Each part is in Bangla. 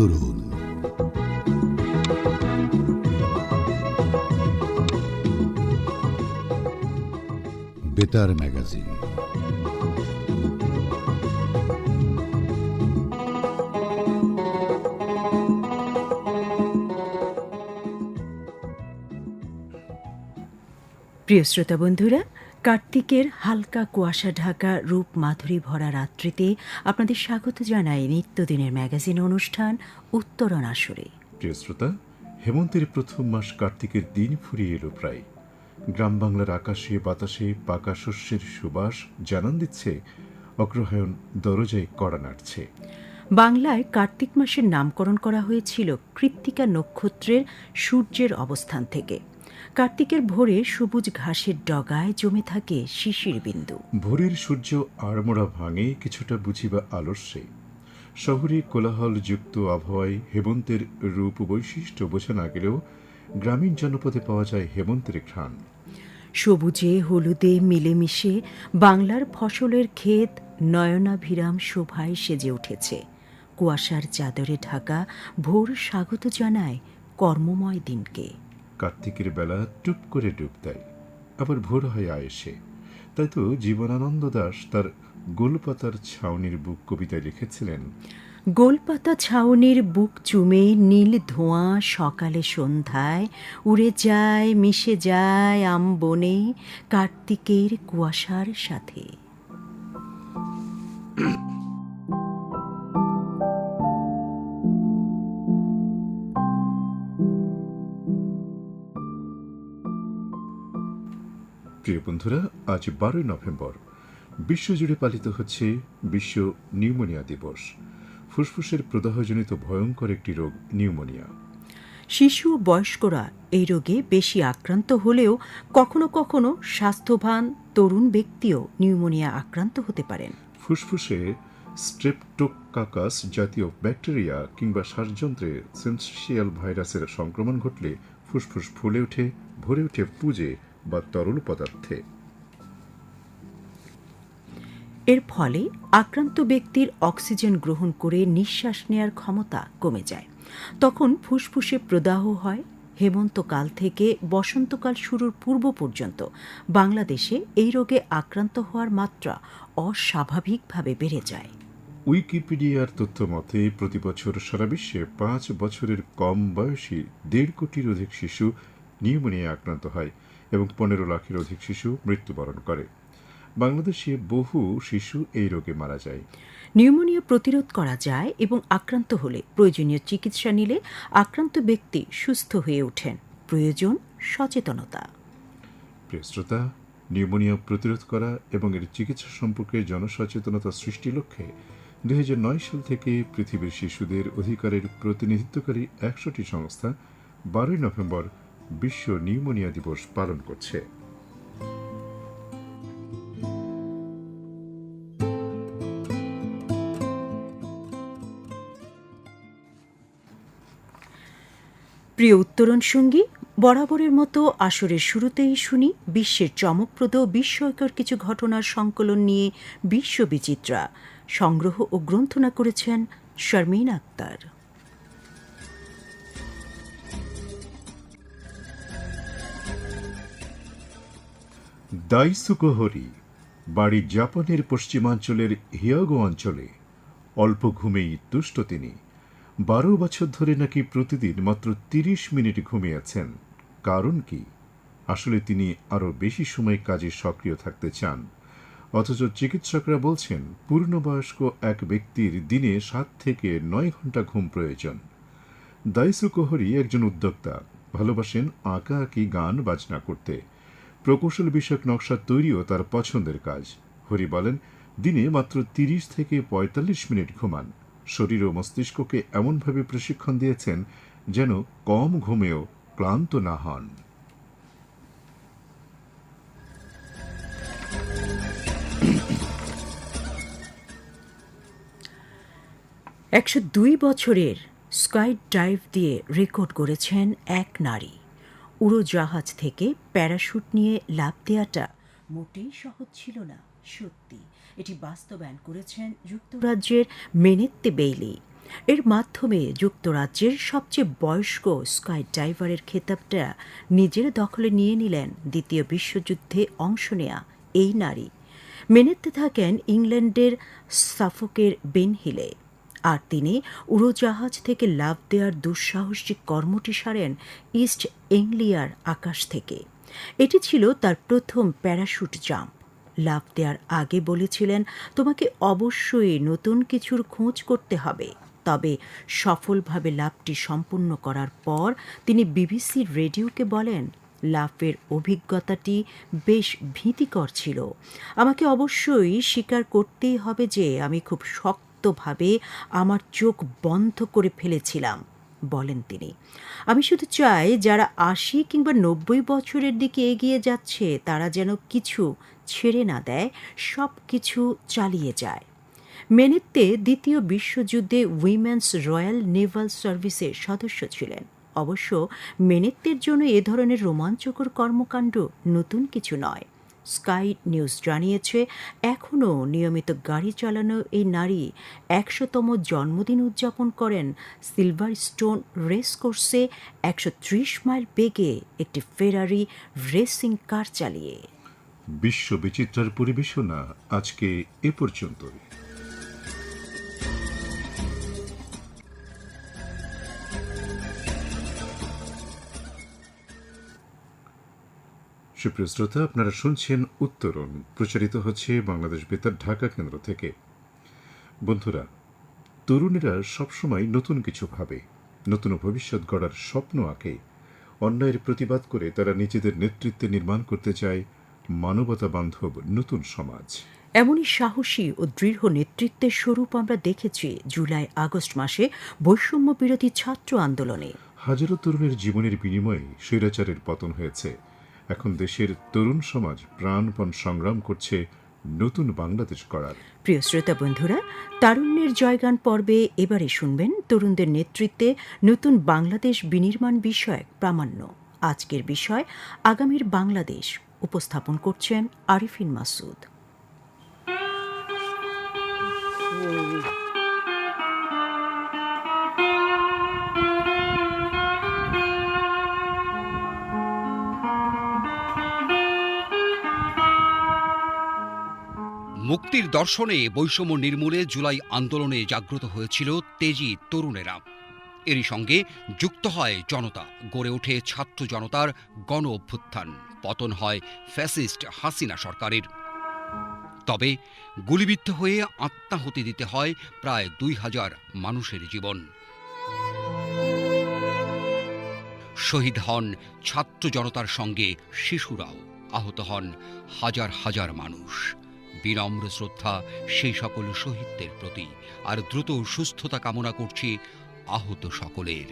উত্তরণ বেতার ম্যাগাজিন। প্রিয় শ্রোতা বন্ধুরা কার্তিকের হালকা কুয়াশা ঢাকা রূপ মাধুরী ভরা রাত্রিতে আপনাদের স্বাগত জানাই নিত্যদিনের ম্যাগাজিন অনুষ্ঠান উত্তরণ আসরে প্রিয় শ্রোতা হেমন্তের প্রথম মাস কার্তিকের দিন ফুরিয়ে এলো প্রায়। গ্রাম বাংলার আকাশে বাতাসে পাকা শস্যের সুবাস জানান দিচ্ছে অগ্রহায়ণ দরজায় কড়া নাড়ছে। বাংলায় কার্তিক মাসের নামকরণ করা হয়েছিল কৃত্তিকা নক্ষত্রের সূর্যের অবস্থান থেকে। কার্তিকের ভোরে সবুজ ঘাসের ডগায় জমে থাকে শিশির বিন্দু। ভোরের সূর্য আড়মোড়া ভাঙে কিছুটা বুঝিবা আলস্যে। শহরে কোলাহলযুক্ত আবহাওয়ায় হেমন্তের রূপ বৈশিষ্ট্য বোঝা না গেলেও গ্রামীণ জনপদে পাওয়া যায় হেমন্তের ঘ্রাণ। সবুজে হলুদে মিলেমিশে বাংলার ফসলের ক্ষেত নয়নাভিরাম শোভায় সেজে উঠেছে। কুয়াশার চাদরে ঢাকা ভোর স্বাগত জানায় কর্মময় দিনকে। কার্তিকের বেলা টুপ করে ডুব দেয়। আবার ভোর হয় আয়েসে তাই তো জীবনানন্দ দাস তার গোলপাতার ছাউনির বুক কবিতায় লিখেছিলেন। গোলপাতা ছাউনির বুক চুমে নীল ধোঁয়া সকালে সন্ধ্যায় উড়ে যায়, মিশে যায় আম বনে কার্তিকের কুয়াশার সাথে। বন্ধুরা আজ বারোই নভেম্বর। বিশ্বজুড়ে পালিত হচ্ছে বিশ্ব নিউমোনিয়া দিবস। ফুসফুসের প্রদাহজনিত ভয়ঙ্কর একটি রোগ নিউমোনিয়া। শিশু ও বয়স্করা এই রোগে বেশি আক্রান্ত হলেও কখনো কখনো স্বাস্থ্যবান তরুণ ব্যক্তিও নিউমোনিয়া আক্রান্ত হতে পারেন। ফুসফুসে স্ট্রেপ্টোকাকাস জাতীয় ব্যাকটেরিয়া কিংবা শ্বাসযন্ত্রে সেন্সিয়াল ভাইরাসের সংক্রমণ ঘটলে ফুসফুস ফুলে ওঠে ভরে ওঠে পুজে বা তরল পদার্থে। এর ফলে আক্রান্ত ব্যক্তির অক্সিজেন গ্রহণ করে নিঃশ্বাস নেয়ার ক্ষমতা কমে যায়। তখন ফুসফুসে প্রদাহ হয়। হেমন্তকাল থেকে বসন্তকাল শুরুর পূর্ব পর্যন্ত বাংলাদেশে এই রোগে আক্রান্ত হওয়ার মাত্রা অস্বাভাবিকভাবে বেড়ে যায়। উইকিপিডিয়ার তথ্য মতে প্রতি বছর সারা বিশ্বে পাঁচ বছরের কম বয়সী দেড় কোটির অধিক শিশু নিউমোনিয়া আক্রান্ত হয়। এবং পনেরো লাখের অধিক শিশু মৃত্যুবরণ করে। বাংলাদেশে বহু শিশু এই রোগে মারা যায়। নিউমোনিয়া প্রতিরোধ করা যায় এবং আক্রান্ত হলে প্রয়োজনীয় চিকিৎসা নিলে আক্রান্ত ব্যক্তি সুস্থ হয়ে ওঠেন। প্রয়োজন সচেতনতা। প্রিয় শ্রোতা নিউমোনিয়া প্রতিরোধ করা এবং এর চিকিৎসা সম্পর্কে জনসচেতনতা সৃষ্টির লক্ষ্যে দুই হাজার নয় সাল থেকে পৃথিবীর শিশুদের অধিকারের প্রতিনিধিত্বকারী একশোটি সংস্থা বারোই নভেম্বর বিশ্ব নিউমোনিয়া দিবস পালন করছে। প্রিয় উত্তরণ সঙ্গী বরাবরের মতো আসরের শুরুতেই শুনি বিশ্বের চমকপ্রদ বিস্ময়কর কিছু ঘটনার সংকলন নিয়ে বিশ্ববিচিত্রা। সংগ্রহ ও গ্রন্থনা করেছেন শারমিন আক্তার। দাইসুকোহরি, বাড়ি জাপানের পশ্চিমাঞ্চলের হিয়াগো অঞ্চলে। অল্প ঘুমেই তুষ্ট তিনি। বারো বছর ধরে নাকি প্রতিদিন মাত্র তিরিশ মিনিট ঘুমিয়েছেন। কারণ কি? আসলে তিনি আরও বেশি সময় কাজে সক্রিয় থাকতে চান। অথচ চিকিৎসকরা বলছেন, পূর্ণবয়স্ক এক ব্যক্তির দিনে সাত থেকে নয় ঘণ্টা ঘুম প্রয়োজন। দাইসু কোহরি একজন উদ্যোক্তা। ভালোবাসেন আঁকা আঁকি গান বাজনা করতে। প্রকৌশল বিষয়ক নকশা তৈরিও তার পছন্দের কাজ। হরি বলেন, দিনে মাত্র তিরিশ থেকে পঁয়তাল্লিশ মিনিট ঘুমান। শরীর ও মস্তিষ্ককে এমনভাবে প্রশিক্ষণ দিয়েছেন যেন কম ঘুমেও ক্লান্ত না হন। একশো দুই বছরের স্কাই ডাইভ দিয়ে রেকর্ড করেছেন এক নারী। উড়োজাহাজ থেকে প্যারাশুট নিয়ে লাভ দেওয়াটা মোটেই সহজ ছিল না, সত্যি। এটি বাস্তবায়ন করেছেন যুক্তরাজ্যের মেনেত্তে বেইলি। এর মাধ্যমে যুক্তরাজ্যের সবচেয়ে বয়স্ক স্কাই ডাইভারের খেতাবটা নিজের দখলে নিয়ে নিলেন দ্বিতীয় বিশ্বযুদ্ধে অংশ নেয়া এই নারী। মেনেতে থাকেন ইংল্যান্ডের সাফকের বেন হিলে আর তিনি উড়োজাহাজ থেকে লাভ দেওয়ার দুঃসাহসিক কর্মটি সারেন ইস্ট এংলিয়ার আকাশ থেকে। এটি ছিল তার প্রথম প্যারাশুট জাম্প। লাভ দেওয়ার আগে বলেছিলেন, তোমাকে অবশ্যই নতুন কিছুর খোঁজ করতে হবে। তবে সফলভাবে লাভটি সম্পূর্ণ করার পর তিনি বিবিসি রেডিওকে বলেন লাভের অভিজ্ঞতাটি বেশ ভীতিকর ছিল। আমাকে অবশ্যই স্বীকার করতেই হবে যে আমি খুব শক্তভাবে আমার চোখ বন্ধ করে ফেলেছিলাম, বলেন তিনি। আমি শুধু চাই যারা আশি কিংবা নব্বই বছরের দিকে এগিয়ে যাচ্ছে, তারা যেন কিছু ছেড়ে না দেয় সব কিছু চালিয়ে যায়। মেনেত্তে দ্বিতীয় বিশ্বযুদ্ধে উইমেন্স রয়্যাল নেভাল সার্ভিসের সদস্য ছিলেন। অবশ্য মেনেত্তের জন্য এ ধরনের রোমাঞ্চকর কর্মকাণ্ড নতুন কিছু নয়। স্কাই নিউজ জানিয়েছে এখনও নিয়মিত গাড়ি চালানো এই নারী একশোতম জন্মদিন উদযাপন করেন। সিলভার স্টোন রেস কোর্সে একশো ত্রিশ মাইল বেগে একটি ফেরারি রেসিং কার চালিয়ে। বিশ্ব বিচিত্রার পরিবেশনা আজকে এ পর্যন্তই। সুপ্রিয় শ্রোতা আপনারা শুনছেন উত্তরণ। প্রচারিত হচ্ছে বাংলাদেশ বেতার ঢাকা কেন্দ্র থেকে। বন্ধুরা তরুণেরা সবসময় নতুন কিছু ভাবে। নতুন ভবিষ্যৎ গড়ার স্বপ্ন আঁকে। অন্যায়ের প্রতিবাদ করে তারা নিজেদের নেতৃত্বে নির্মাণ করতে চায় মানবতা বান্ধব নতুন সমাজ। এমনই সাহসী ও দৃঢ় নেতৃত্বের স্বরূপ আমরা দেখেছি জুলাই আগস্ট মাসে বৈষম্য বিরোধী ছাত্র আন্দোলনে। হাজারো তরুণের জীবনের বিনিময়ে স্বৈরাচারের পতন হয়েছে। এখন দেশের তরুণ সমাজ প্রাণপণ সংগ্রাম করছে নতুন বাংলাদেশ করার। প্রিয় শ্রোতা বন্ধুরা তারুণ্যের জয়গান পর্বে এবারে শুনবেন তরুণদের নেতৃত্বে নতুন বাংলাদেশ বিনির্মাণ বিষয়ক প্রামাণ্য। আজকের বিষয় আগামীর বাংলাদেশ উপস্থাপন করছেন আরিফিন মাসুদ। মুক্তির দর্শনে বৈষম্য নির্মূলে জুলাই আন্দোলনে জাগ্রত হয়েছিল তেজি তরুণেরা। এরই সঙ্গে যুক্ত হয় জনতা, গড়ে ওঠে ছাত্র জনতার গণ অভ্যুত্থান, পতন হয় ফ্যাসিস্ট হাসিনা সরকারের। তবে গুলিবিদ্ধ হয়ে আত্মাহুতি দিতে হয় প্রায় দুই হাজার মানুষের জীবন। শহীদ হন ছাত্র জনতার সঙ্গে শিশুরাও, আহত হন হাজার হাজার মানুষ। বিনম্র শ্রদ্ধা সেই সকল শহীদদের প্রতি, আর দ্রুত সুস্থতা কামনা করছি আহত সকলের।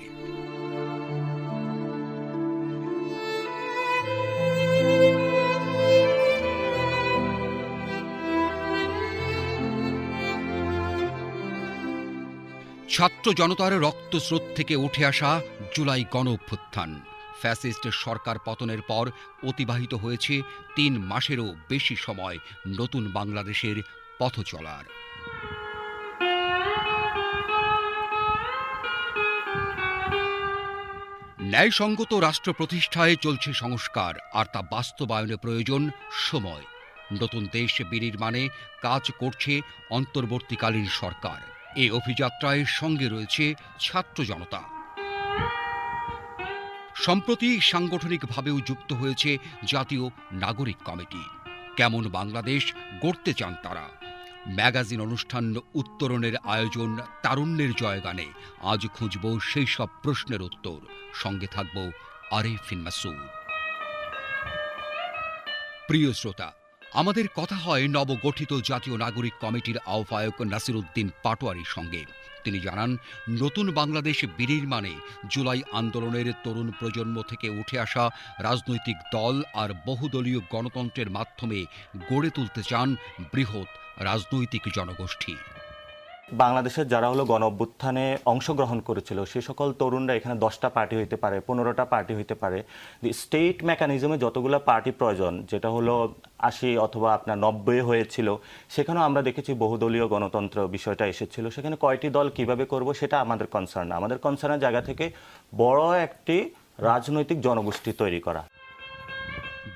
ছাত্র জনতার রক্তস্রোত থেকে উঠে আসা জুলাই গণ অভ্যুত্থান ফ্যাসিস্ট সরকার পতনের পর অতিবাহিত হয়েছে তিন মাসেরও বেশি সময় নতুন বাংলাদেশের পথ চলার। ন্যায়সঙ্গত রাষ্ট্র প্রতিষ্ঠায় চলছে সংস্কার, আর তা বাস্তবায়নে প্রয়োজন সময়। নতুন দেশ বিনির্মাণে কাজ করছে অন্তর্বর্তীকালীন সরকার। এ অভিযাত্রায় সঙ্গে রয়েছে ছাত্র জনতা। সম্প্রতি সাংগঠনিকভাবেও যুক্ত হয়েছে জাতীয় নাগরিক কমিটি। কেমন বাংলাদেশ গড়তে চান তারা? ম্যাগাজিন অনুষ্ঠান উত্তরণের আয়োজন তারুণ্যের জয়গানে। আজ খুঁজব সেই সব প্রশ্নের উত্তর। সঙ্গে থাকব আরেফিন মাসুদ। প্রিয় শ্রোতা আমাদের কথা হয় নবগঠিত জাতীয় নাগরিক কমিটির আহ্বায়ক নাসিরুদ্দিন পাটোয়ারির সঙ্গে। তিনি জানান, নতুন বাংলাদেশ বিনির্মাণে জুলাই আন্দোলনের তরুণ প্রজন্ম থেকে উঠে আসা রাজনৈতিক দল আর বহুদলীয় গণতন্ত্রের মাধ্যমে গড়ে তুলতে চান বৃহৎ রাজনৈতিক জনগোষ্ঠী। বাংলাদেশের যারা হলো গণ অভ্যুত্থানে অংশগ্রহণ করেছিল, সে সকল তরুণরা এখানে দশটা পার্টি হইতে পারে, পনেরোটা পার্টি হইতে পারে। স্টেট মেকানিজমে যতগুলো পার্টি প্রয়োজন, যেটা হলো আশি অথবা আপনার নব্বই হয়েছিল, সেখানেও আমরা দেখেছি বহুদলীয় গণতন্ত্র বিষয়টা এসেছিল। সেখানে কয়টি দল কীভাবে করব সেটা আমাদের কনসার্ন আমাদের কনসার্নের জায়গা থেকে বড় একটি রাজনৈতিক জনগোষ্ঠী তৈরি করা।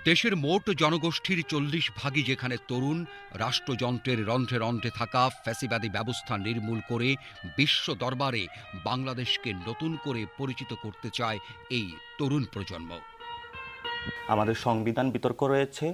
দেশের মোট জনগোষ্ঠীর চল্লিশ ভাগই যেখানে তরুণ, রাষ্ট্রযন্ত্রের রন্ধ্রে রন্ধ্রে থাকা ফ্যাসিবাদী ব্যবস্থা নির্মূল করে বিশ্ব দরবারে বাংলাদেশকে নতুন করে পরিচিত করতে চায় এই তরুণ প্রজন্ম। আমাদের সংবিধান বিতর্ক রয়েছে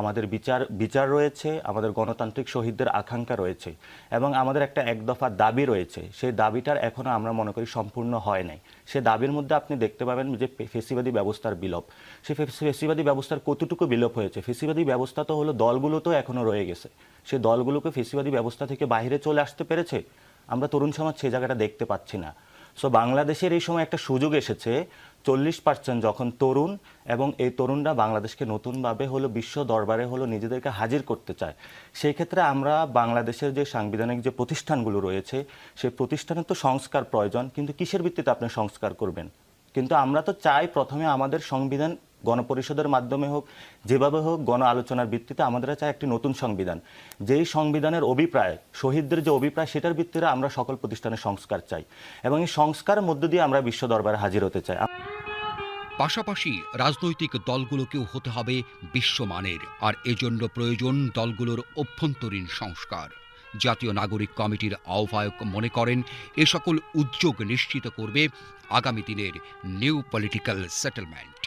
আমাদের বিচার বিচার রয়েছে, আমাদের গণতান্ত্রিক শহীদদের আকাঙ্ক্ষা রয়েছে এবং আমাদের একটা এক দফা দাবি রয়েছে। সেই দাবিটার এখনও আমরা মনে করি সম্পূর্ণ হয় নাই। সে দাবির মধ্যে আপনি দেখতে পাবেন যে ফেসিবাদী ব্যবস্থার বিলোপ। সেই ফেসিবাদী ব্যবস্থার কতটুকু বিলোপ হয়েছে? ফেসিবাদী ব্যবস্থা তো হলো দলগুলো তো এখনও রয়ে গেছে। সে দলগুলোকে ফেসিবাদী ব্যবস্থা থেকে বাইরে চলে আসতে পেরেছে? আমরা তরুণ সমাজ সে জায়গাটা দেখতে পাচ্ছি না। সো বাংলাদেশের এই সময় একটা সুযোগ এসেছে, চল্লিশ পার্সেন্ট যখন তরুণ এবং এই তরুণরা বাংলাদেশকে নতুনভাবে হলো বিশ্ব দরবারে হলো নিজেদেরকে হাজির করতে চায়। সেই ক্ষেত্রে আমরা বাংলাদেশের যে সাংবিধানিক যে প্রতিষ্ঠানগুলো রয়েছে, সেই প্রতিষ্ঠানের তো সংস্কার প্রয়োজন, কিন্তু কিসের ভিত্তিতে আপনি সংস্কার করবেন? কিন্তু আমরা তো চাই প্রথমে আমাদের সংবিধান গণপরিষদের মাধ্যমে হোক, যেভাবে হোক গণ আলোচনার ভিত্তিতে আমাদের চাই একটি নতুন সংবিধান। যেই সংবিধানের অভিপ্রায়, শহীদদের যে অভিপ্রায়, সেটার ভিত্তিতে আমরা সকল প্রতিষ্ঠানের সংস্কার চাই এবং এই সংস্কার মধ্য দিয়ে আমরা বিশ্ব দরবারে হাজির হতে চাই। পাশাপাশি রাজনৈতিক দলগুলোকেও হতে হবে বিশ্বমানের, আর এজন্য প্রয়োজন দলগুলোর অভ্যন্তরীণ সংস্কার। জাতীয় নাগরিক কমিটির আহ্বায়ক মনে করেন, এ সকল উদ্যোগ নিশ্চিত করবে আগামী দিনের নিউ পলিটিক্যাল সেটেলমেন্ট।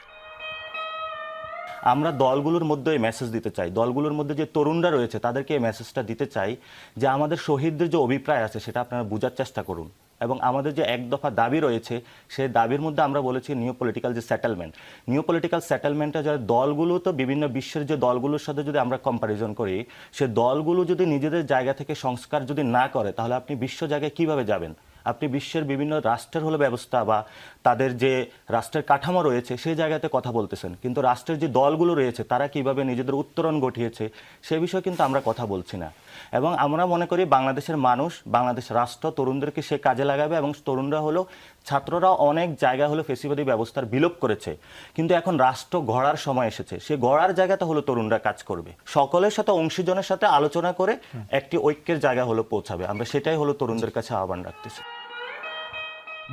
আমরা দলগুলোর মধ্যে এই মেসেজ দিতে চাই। দলগুলোর মধ্যে যে তরুণরা রয়েছে, তাদেরকে এই মেসেজটা দিতে চাই যে আমাদের শহীদদের যে অভিপ্রায় আছে, সেটা আপনারা বোঝার চেষ্টা করুন। এবং আমাদের যে এক দফা দাবি রয়েছে সেই দাবির মধ্যে আমরা বলেছি নিউ পলিটিক্যাল যে সেটেলমেন্ট নিউ পলিটিক্যাল সেটেলমেন্টে যারা দলগুলো তো বিভিন্ন বিশ্বের যে দলগুলোর সাথে যদি আমরা কম্পারিজন করি, সে দলগুলো যদি নিজেদের জায়গা থেকে সংস্কার যদি না করে, তাহলে আপনি বিশ্ব জায়গায় কীভাবে যাবেন? আপনি বিশ্বের বিভিন্ন রাষ্ট্রের হলো ব্যবস্থা বা তাদের যে রাষ্ট্রের কাঠামো রয়েছে সেই জায়গাতে কথা বলতেছেন। কিন্তু রাষ্ট্রের যে দলগুলো রয়েছে তারা কীভাবে নিজেদের উত্তরণ ঘটিয়েছে সে বিষয়ে কিন্তু আমরা কথা বলছি না। এবং আমরা মনে করি বাংলাদেশের মানুষ বাংলাদেশ রাষ্ট্র তরুণদেরকে সে কাজে লাগাবে এবং তরুণরা হলো ছাত্ররা অনেক জায়গা হলো ফেসিবাদী ব্যবস্থার বিলোপ করেছে। কিন্তু এখন রাষ্ট্র গড়ার সময় এসেছে। সে গড়ার জায়গাতে হলো তরুণরা কাজ করবে। সকলের সাথে অংশীজনের সাথে আলোচনা করে একটি ঐক্যের জায়গা হলো পৌঁছাবে। আমরা সেটাই হলো তরুণদের কাছে আহ্বান রাখতেছি।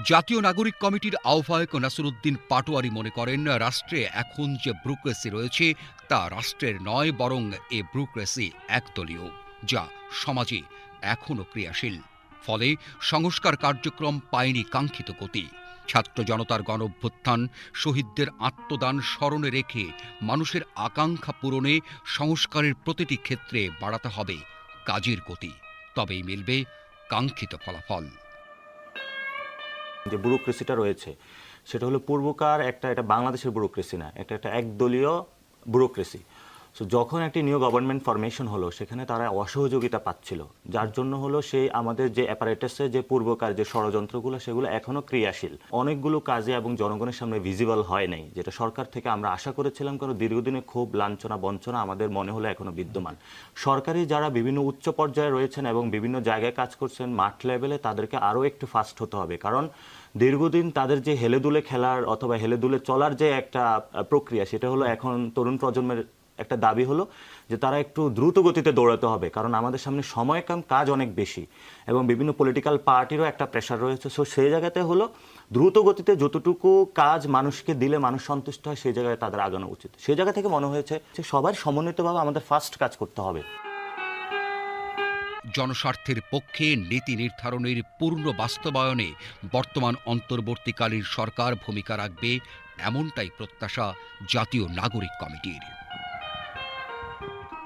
জাতীয় নাগরিক কমিটির আহ্বায়ক নাসিরুদ্দিন পাটোয়ারি মনে করেন, রাষ্ট্রে এখন যে ব্রুক্রেসি রয়েছে, তা রাষ্ট্রের নয়, বরং এ ব্রুক্রেসি একদলীয়, যা সমাজে এখনও ক্রিয়াশীল। ফলে সংস্কার কার্যক্রম পায়নি কাঙ্ক্ষিত গতি। ছাত্র জনতার গণ অভ্যুত্থান শহীদদের আত্মদান স্মরণে রেখে মানুষের আকাঙ্ক্ষা পূরণে সংস্কারের প্রতিটি ক্ষেত্রে বাড়াতে হবে কাজের গতি। তবেই মিলবে কাঙ্ক্ষিত ফলাফল। যে ব্যুরোক্রেসিটা রয়েছে, সেটা হলো পূর্বকার একটা, এটা বাংলাদেশের ব্যুরোক্রেসি না একটা একটা একদলীয় ব্যুরোক্রেসি। সো যখন একটি নিউ গভর্নমেন্ট ফরমেশন হলো, সেখানে তারা অসহযোগিতা পাচ্ছিল। যার জন্য হলো সেই আমাদের যে অ্যাপারেটাসের যে পূর্বকার যে ষড়যন্ত্রগুলো, সেগুলো এখনও ক্রিয়াশীল। অনেকগুলো কাজে এবং জনগণের সামনে ভিজিবল হয় নাই, যেটা সরকার থেকে আমরা আশা করেছিলাম, কারণ দীর্ঘদিনে খুব লাঞ্ছনা, বঞ্চনা আমাদের মনে হলো এখনও বিদ্যমান। সরকারি যারা বিভিন্ন উচ্চ পর্যায়ে রয়েছেন এবং বিভিন্ন জায়গায় কাজ করছেন, মাঠ লেভেলে তাদেরকে আরও একটু ফাস্ট হতে হবে। কারণ দীর্ঘদিন তাদের যে হেলেদুলে খেলার অথবা হেলেদুলে চলার যে একটা প্রক্রিয়া, সেটা হলো এখন তরুণ প্রজন্মের একটা দাবি হলো যে তারা একটু দ্রুত গতিতে দৌড়াতে হবে, কারণ আমাদের সামনে সময় কম কাজ অনেক বেশি এবং বিভিন্ন পলিটিক্যাল পার্টিরও একটা প্রেশার রয়েছে। সো সেই জায়গাতে হলো দ্রুত গতিতে যতটুকু কাজ মানুষকে দিলে মানুষ সন্তুষ্ট হয়, সেই জায়গায় তাদের আগানো উচিত। সেই জায়গা থেকে মনে হয়েছে যে সবার সমন্বিতভাবে আমাদের ফার্স্ট কাজ করতে হবে। জনস্বার্থের পক্ষে নীতি নির্ধারণের পূর্ণ বাস্তবায়নে বর্তমান অন্তর্বর্তীকালীন সরকার ভূমিকা রাখবে এমনটাই প্রত্যাশা জাতীয় নাগরিক কমিটির।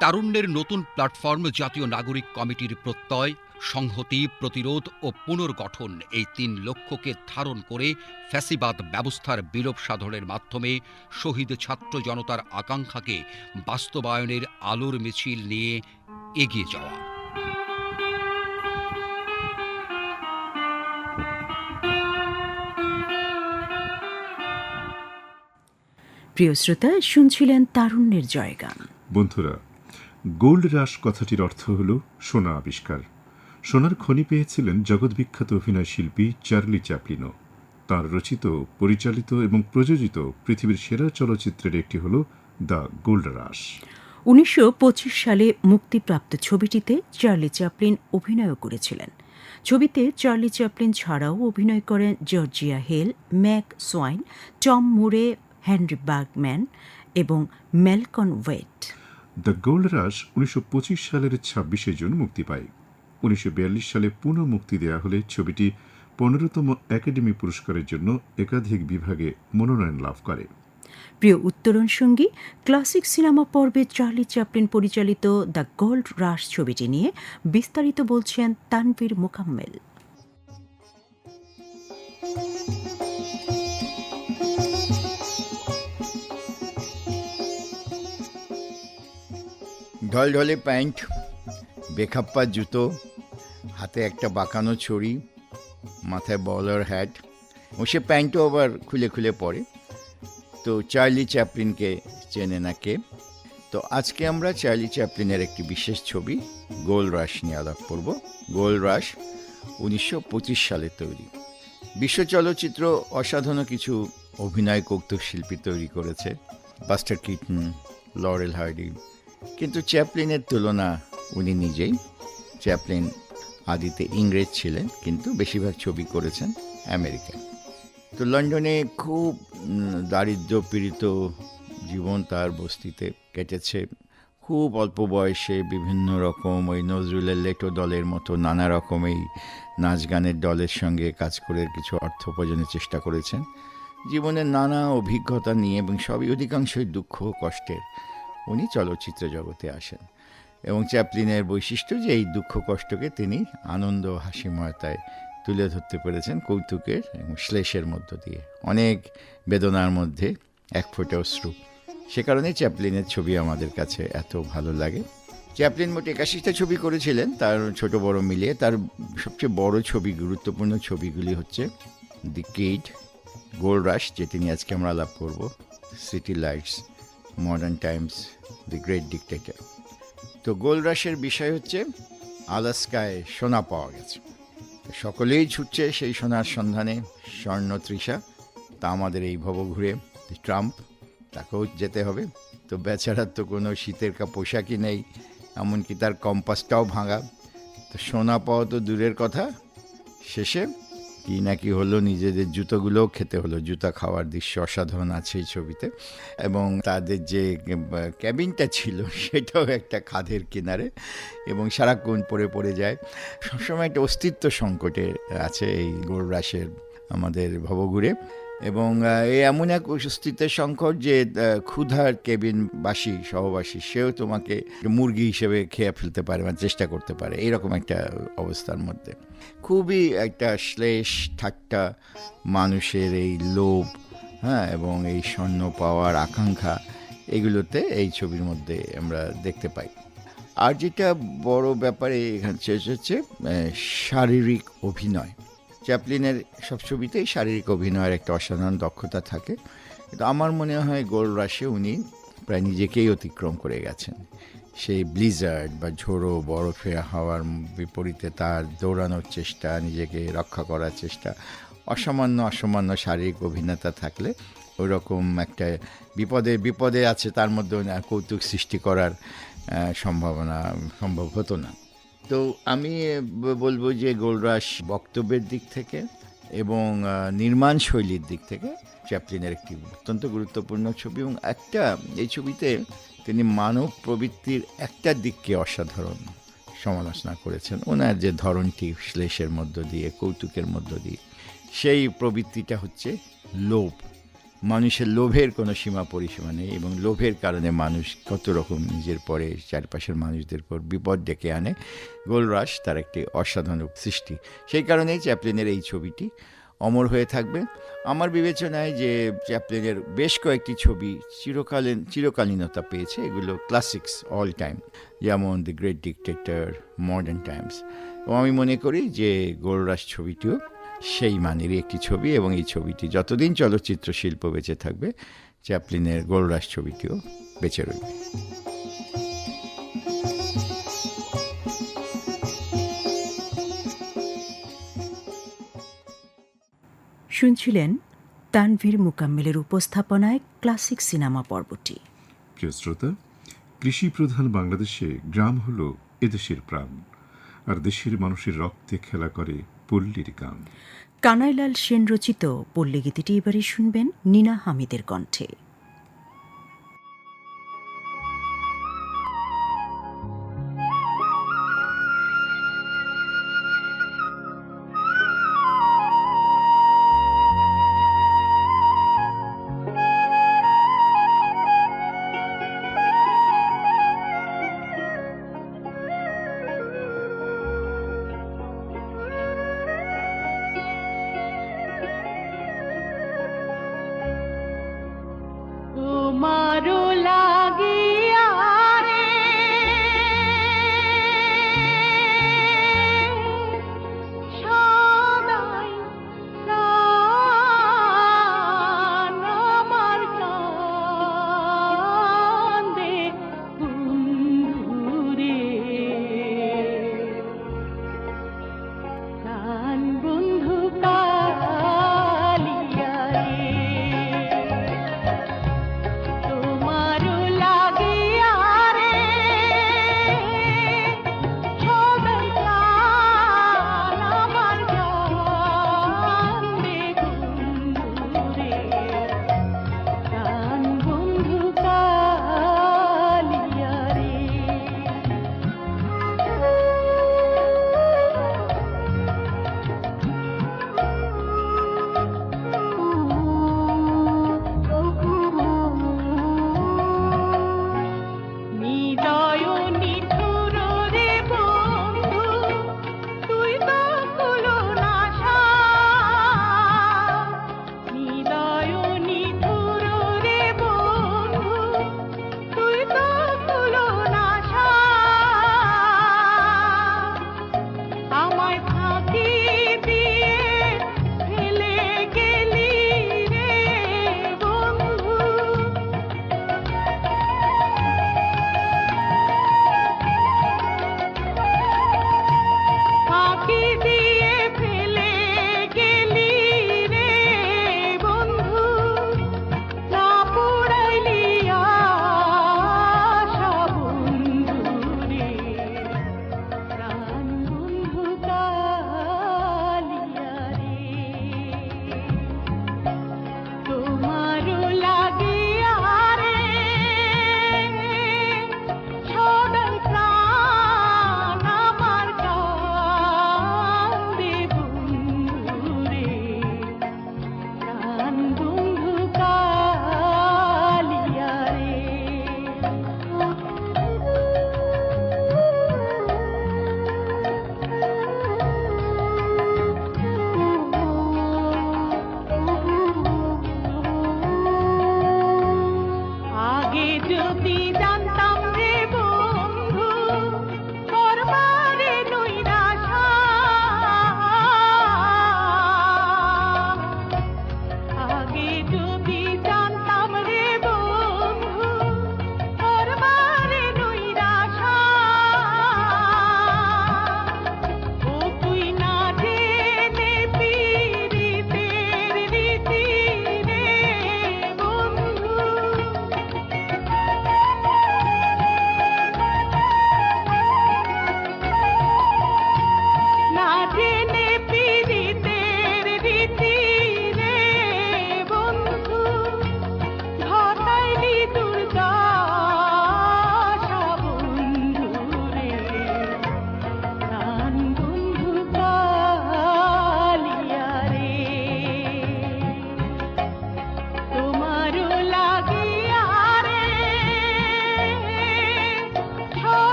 তারুণ্যের নতুন প্ল্যাটফর্ম জাতীয় নাগরিক কমিটির প্রত্যয় সংহতি প্রতিরোধ ও পুনর্গঠন এই তিন লক্ষ্যকে ধারণ করে ফ্যাসিবাদ ব্যবস্থার বিলোপ সাধনের মাধ্যমে শহীদ ছাত্র জনতার আকাঙ্ক্ষাকে বাস্তবায়নের আলোর মিছিল নিয়ে এগিয়ে যাওয়া। প্রিয় শ্রোতা শুনছিলেন তারুণ্যের জয়গান। বন্ধুরা গোল্ড রাশ কথাটির অর্থ হল সোনা আবিষ্কার। সোনার খনি পেয়েছিলেন জগৎবিখ্যাত অভিনয় শিল্পী চার্লি চ্যাপলিনও। তার রচিত, পরিচালিত এবং প্রযোজিত পৃথিবীর সেরা চলচ্চিত্রের একটি হল দ্য গোল্ড রাশ উনিশশো পঁচিশ সালে মুক্তিপ্রাপ্ত ছবিটিতে চার্লি চ্যাপলিন অভিনয়ও করেছিলেন। ছবিতে চার্লি চ্যাপলিন ছাড়াও অভিনয় করেন Georgia Hale, Mack Swain, Tom Murray, Henry Bergman এবং Malcolm Waite. The Gold Rush উনিশশো পঁচিশ সালের ছাব্বিশে জুন মুক্তি পায়। উনিশশো বিয়াল্লিশ সালে পুনঃ মুক্তি দেওয়া হলে ছবিটি পনেরোতম একাডেমি পুরস্কারের জন্য একাধিক বিভাগে মনোনয়ন লাভ করে। প্রিয় উত্তরণ সঙ্গী ক্লাসিক সিনেমা পর্বে চার্লি চ্যাপলিন পরিচালিত দ্য গোল্ড রাশ ছবিটি নিয়ে বিস্তারিত বলছেন তানভীর মোকাম্মেল। ঢলঢলে প্যান্ট, বেখাপ্পা জুতো, হাতে একটা বাঁকানো ছড়ি, মাথায় বলার হ্যাট ও সে প্যান্টও আবার খুলে খুলে পরে। তো চার্লি চ্যাপলিনকে চেনে না কে? তো আজকে আমরা চার্লি চ্যাপলিনের একটি বিশেষ ছবি গোল রাশ নিয়ে আলাপ করব। গোল রাশ উনিশশো পঁচিশ সালে তৈরি। বিশ্ব চলচ্চিত্র অসাধারণ কিছু অভিনয় কৌতুক শিল্পী তৈরি করেছে। বাস্টার কিটন লরেল হার্ডি কিন্তু চ্যাপলিনের তুলনা উনি নিজেই। চ্যাপলিন আদিতে ইংরেজ ছিলেন কিন্তু বেশিরভাগ ছবি করেছেন আমেরিকায়। তো লন্ডনে খুব উম, দারিদ্র্য পীড়িত জীবন তার বস্তিতে কেটেছে। খুব অল্প বয়সে বিভিন্ন রকম ওই নজরুলের লেটো দলের মতো নানা রকম এই নাচ গানের দলের সঙ্গে কাজ করে কিছু অর্থ উপার্জনের চেষ্টা করেছেন। জীবনের নানা অভিজ্ঞতা নিয়ে এবং সবই অধিকাংশই দুঃখ কষ্টের। উনি চলচ্চিত্র জগতে আসেন এবং চ্যাপলিনের বৈশিষ্ট্য যে এই দুঃখ কষ্টকে তিনি আনন্দ হাসিময়তায় তুলে ধরতে পেরেছেন কৌতুকের এবং শ্লেষের মধ্য দিয়ে। অনেক বেদনার মধ্যে এক ফোঁটা অশ্রু। সে কারণে চ্যাপলিনের ছবি আমাদের কাছে এত ভালো লাগে। চ্যাপলিন মোট একাশিটা ছবি করেছিলেন, তার ছোট বড় মিলিয়ে। তার সবচেয়ে বড় ছবি, গুরুত্বপূর্ণ ছবিগুলি হচ্ছে দি কিড গোল্ড রাশ যেটি নিয়ে আজকে আমরা আলাপ করব, City Lights Modern Times the Great Dictator তো গোল্ড রাশের বিষয় হচ্ছে, আলাস্কায় সোনা পাওয়া গেছে। সকলেই ছুটছে সেই সোনার সন্ধানে, স্বর্ণ তৃষা। তা আমাদের এই ভব ঘুরে ট্রাম্প, তাকেও যেতে হবে। তো বেচারার তো কোনো শীতের কা পোশাকই নেই, এমনকি তার কম্পাসটাও ভাঙা। তো সোনা পাওয়া তো দূরের কথা। শেষে কি নাকি হলো, নিজেদের জুতোগুলোও খেতে হলো। জুতা খাওয়ার দৃশ্য অসাধারণ আছে এই ছবিতে। এবং তাদের যে ক্যাবিনটা ছিল, সেটাও একটা খাদের কিনারে এবং সারাক্ষণ পরে পড়ে যায়। সবসময় একটা অস্তিত্ব সংকটে আছে এই গোলরাসের আমাদের ভবঘুরে। এবং এই এমন এক অস্তিত্বের সংকট যে ক্ষুধার কেবিনবাসী, সহবাসী, সেও তোমাকে মুরগি হিসেবে খেয়ে ফেলতে পারে বা চেষ্টা করতে পারে। এরকম একটা অবস্থার মধ্যে। খুবই একটা শ্লেষ ঠাট্টা মানুষের এই লোভ হ্যাঁ এবং এই স্বর্ণ পাওয়ার আকাঙ্ক্ষা, এগুলোতে এই ছবির মধ্যে আমরা দেখতে পাই। আর যেটা বড় ব্যাপারে এখানে হচ্ছে শারীরিক অভিনয়। চ্যাপলিনের সব ছবিতেই শারীরিক অভিনয়ের একটা অসাধারণ দক্ষতা থাকে। কিন্তু আমার মনে হয় গোল রাশে উনি প্রায় নিজেকেই অতিক্রম করে গেছেন। সেই ব্লিজার্ড বা ঝোড়ো বরফে হাওয়ার বিপরীতে তার দৌড়ানোর চেষ্টা, নিজেকে রক্ষা করার চেষ্টা, অসামান্য অসামান্য শারীরিক অভিনেতা থাকলে ওই রকম একটা বিপদে বিপদে আছে তার মধ্যে কৌতুক সৃষ্টি করার সম্ভাবনা সম্ভব হতো না। তো আমি বলব যে গোলরাস বক্তব্যের দিক থেকে এবং নির্মাণ শৈলীর দিক থেকে চ্যাপলিনের একটি অত্যন্ত গুরুত্বপূর্ণ ছবি এবং একটা, এই ছবিতে তিনি মানব প্রবৃত্তির একটা দিককে অসাধারণ সমালোচনা করেছেন। ওনার যে ধরনটি শ্লেষের মধ্য দিয়ে, কৌতুকের মধ্য দিয়ে, সেই প্রবৃত্তিটা হচ্ছে লোভ। মানুষের লোভের কোনো সীমা পরিসীমা নেই এবং লোভের কারণে মানুষ কত রকম নিজের পরে চারপাশের মানুষদের পর বিপদ ডেকে আনে। গোলরাস তার একটি অসাধারণ সৃষ্টি। সেই কারণেই চ্যাপলিনের এই ছবিটি অমর হয়ে থাকবে। আমার বিবেচনায় যে চ্যাপলিনের বেশ কয়েকটি ছবি চিরকালীন, চিরকালীনতা পেয়েছে, এগুলো ক্লাসিক্স অল টাইম, যেমন the Great Dictator, Modern Times. এবং আমি মনে করি যে গোলরাস ছবিটিও সেই মানেরই একটি ছবি এবং এই ছবিটি যতদিন চলচ্চিত্র শিল্প বেঁচে থাকবে চ্যাপলিনের গোলরাস ছবিটিও বেঁচে রইবে। শুনছিলেন তানভীর মোকাম্মেলের উপস্থাপনায় ক্লাসিক সিনেমা পর্বটি। প্রিয় শ্রোতা কৃষি প্রধান বাংলাদেশে গ্রাম হল এদেশের প্রাণ। আর দেশের মানুষের রক্তে খেলা করে পল্লীর গান কানাইলাল সেন রচিত পল্লীগীতিটি এবারে শুনবেন নীনা হামিদের কণ্ঠে।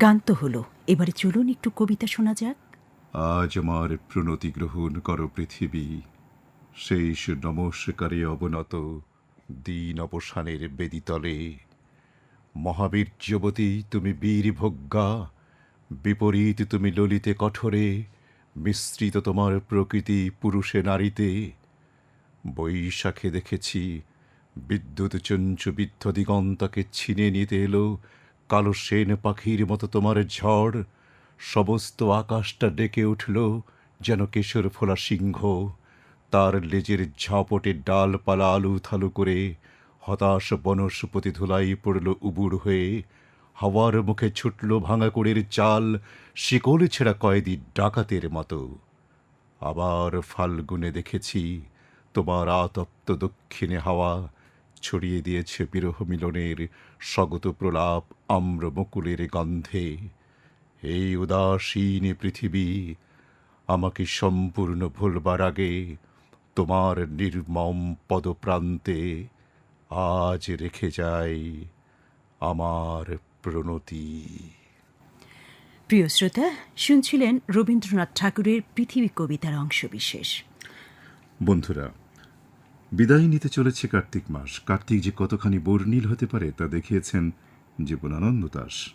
গান তো হলো। এবারে চলুন একটু কবিতা শোনা যাক। আজ আমার প্রণতি গ্রহণ কর পৃথিবী। শেষ নমস্কারে অবনত দিন অবসানের বেদিতলে। মহাবীর্যবতী তুমি বীরভোগ্যা বিপরীত তুমি ললিতে কঠোরে। মিশ্রিত তোমার প্রকৃতি পুরুষে নারীতে। বৈশাখে দেখেছি বিদ্যুৎ চঞ্চ বিদ্ধ দিগন্তকে ছিনে নিতে এলো। কালো সেন পাখির মতো তোমার ঝড়। সমস্ত আকাশটা ডেকে উঠল যেন কেশর ফোলা সিংহ। তার লেজের ঝাপটে ডালপালা আলু থালু করে হতাশ বনস্পতি ধুলাই পড়ল উবুড় হয়ে। হাওয়ার মুখে ছুটল ভাঙা কোড়ের চাল, শিকল ছেঁড়া কয়েদি ডাকাতের মতো। আবার ফাল্গুনে দেখেছি তোমার আতপ্ত দক্ষিণে হাওয়া ছড়িয়ে দিয়েছে বিরহ মিলনের স্বগত প্রলাপ আম্র বকুলের গন্ধে। এই উদাসীন পৃথিবী আমাকে সম্পূর্ণ ভুলবার আগে তোমার নির্মম পদপ্রান্তে আজ রেখে যাই আমার প্রণতি। প্রিয় শ্রোতা শুনছিলেন রবীন্দ্রনাথ ঠাকুরের পৃথিবী কবিতার অংশবিশেষ। বন্ধুরা বিদায় নিতে চলেছে কার্তিক মাস। কার্তিক যে কতখানি বর্ণিল হতে পারে তা দেখিয়েছেন জীবনানন্দ দাস।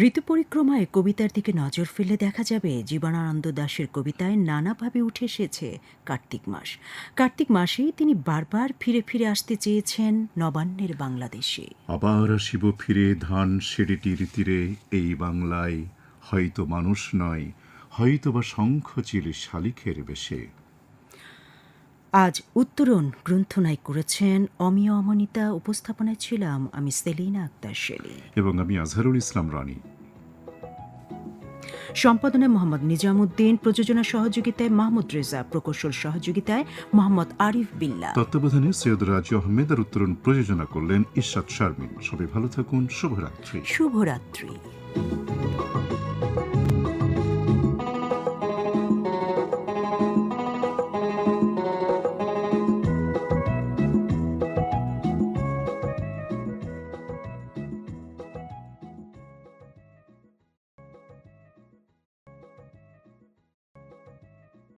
ঋতু পরিক্রমায় কবিতার দিকে নজর ফেলে দেখা যাবে জীবনানন্দ দাশের কবিতায় নানাভাবে উঠে এসেছে কার্তিক মাস। কার্তিক মাসেই তিনি বারবার ফিরে ফিরে আসতে চেয়েছেন নবান্নের বাংলাদেশে। আবার আসিব ফিরে ধান সেরেটির তীরে এই বাংলায় হয়তো মানুষ নয় হয়তো বা শঙ্খ চিল শালিখের বেশে। আজ উত্তরণ গ্রন্থনায় করেছেন অমিয় অমনিতা উপস্থাপনায় ছিলাম আমি সেলিনা আক্তার শেলি এবং আমি আজহারুল ইসলাম রানী। সম্পাদনায় মোহাম্মদ নিজামুদ্দিন প্রযোজনা সহযোগিতায় মাহমুদ রেজা প্রকৌশল সহযোগিতায় মোহাম্মদ আরিফ বিল্লা। তত্ত্বাবধানে সৈয়দ রাজু আহমেদ আর উত্তরণ প্রযোজনা করলেন ইশাদ শারমিন। সবাই ভালো থাকুন শুভরাত্রি। শুভরাত্রি।